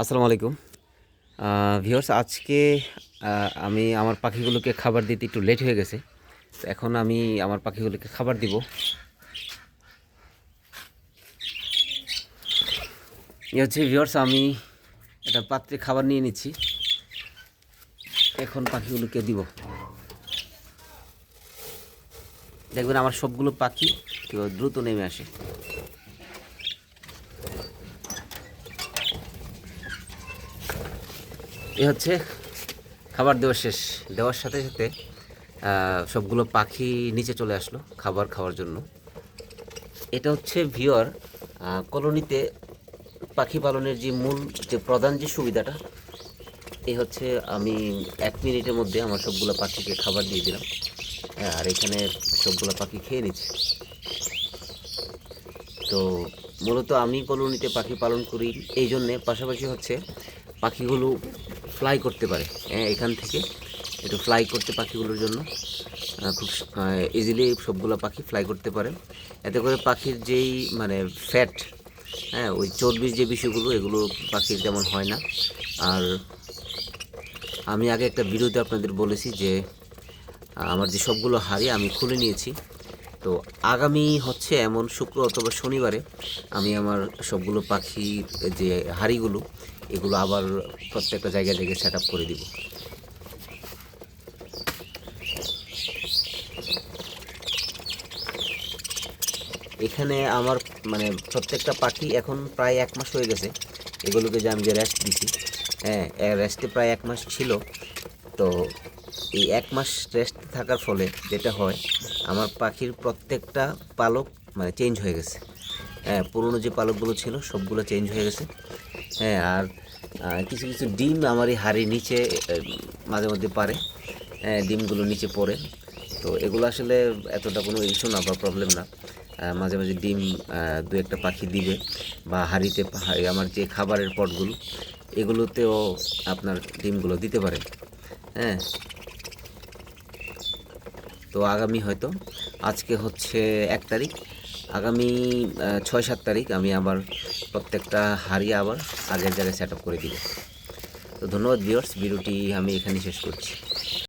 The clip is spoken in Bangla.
আসসালামু আলাইকুম। ভিওর্স আজকে আমি আমার পাখিগুলোকে খাবার দিতে একটু লেট হয়ে গেছে। তো এখন আমি আমার পাখিগুলোকে খাবার দিব। এ হচ্ছে ভিউয়ার্স আমি একটা পাত্রে খাবার নিয়ে নিচ্ছি। এখন পাখিগুলোকে দিব। দেখবেন আমার সবগুলো পাখি কেউ দ্রুত নেমে আসে। এ হচ্ছে খাবার দেওয়া শেষ। দেওয়ার সাথে সাথে সবগুলো পাখি নিচে চলে আসলো খাবার খাওয়ার জন্য। এটা হচ্ছে ভিওর কলোনিতে পাখি পালনের যে মূল, যে প্রধান যে সুবিধাটা এই হচ্ছে আমি এক মিনিটের মধ্যে আমার সবগুলো পাখিকে খাবার দিয়ে দিলাম। আর এখানে সবগুলো পাখি খেয়ে নিচ্ছে। তো মূলত আমি কলোনিতে পাখি পালন করি, এই জন্যে। পাশাপাশি হচ্ছে পাখিগুলো ফ্লাই করতে পারে। হ্যাঁ এখান থেকে একটু ফ্লাই করতে পাখিগুলোর জন্য। খুব ইজিলি সবগুলো পাখি ফ্লাই করতে পারে। এতে করে পাখির যেই মানে ফ্যাট হ্যাঁ ওই চর্বির যে বিষয়গুলো, এগুলো পাখির যেমন হয় না। আর আমি আগে একটা ভিডিওতে আপনাদের বলেছি যে আমার যে সবগুলো হাড়ি আমি খুলে নিয়েছি। তো আগামী হচ্ছে এমন শুক্র অথবা শনিবারে আমি আমার সবগুলো পাখির যে হাড়িগুলো, এগুলো আবার প্রত্যেকটা জায়গায় জায়গায় সেট আপ করে দিব। এখানে আমার মানে প্রত্যেকটা পাখি এখন প্রায় এক মাস হয়ে গেছে। এগুলোকে যে আমি যে রেস্ট দিছি হ্যাঁ রেস্টে প্রায় এক মাস ছিল। তো এই এক মাস রেস্ট থাকার ফলে যেটা হয়, আমার পাখির প্রত্যেকটা পালক মানে চেঞ্জ হয়ে গেছে। হ্যাঁ পুরনো যে পালকগুলো ছিল, সবগুলো চেঞ্জ হয়ে গেছে। হ্যাঁ আর কিছু কিছু ডিম আমার এই হাড়ির নিচে মাঝে মধ্যে পারে। হ্যাঁ ডিমগুলো নিচে পড়ে। তো এগুলো আসলে এতটা কোনো ইস্যু না বা প্রবলেম না। মাঝে মাঝে ডিম দু একটা পাখি দিবে বা হাঁড়িতে আমার যে খাবারের পটগুলো, এগুলোতেও আপনার ডিমগুলো দিতে পারে। হ্যাঁ তো আগামী হয়তো, আজকে হচ্ছে এক তারিখ। আগামী ছয় সাত তারিখ আমি আবার প্রত্যেকটা হারিয়ে আবার আগের জায়গায় সেট করে দিব। তো ধন্যবাদ ভিউয়ার্স ভিডিওটি আমি এখানে শেষ করছি।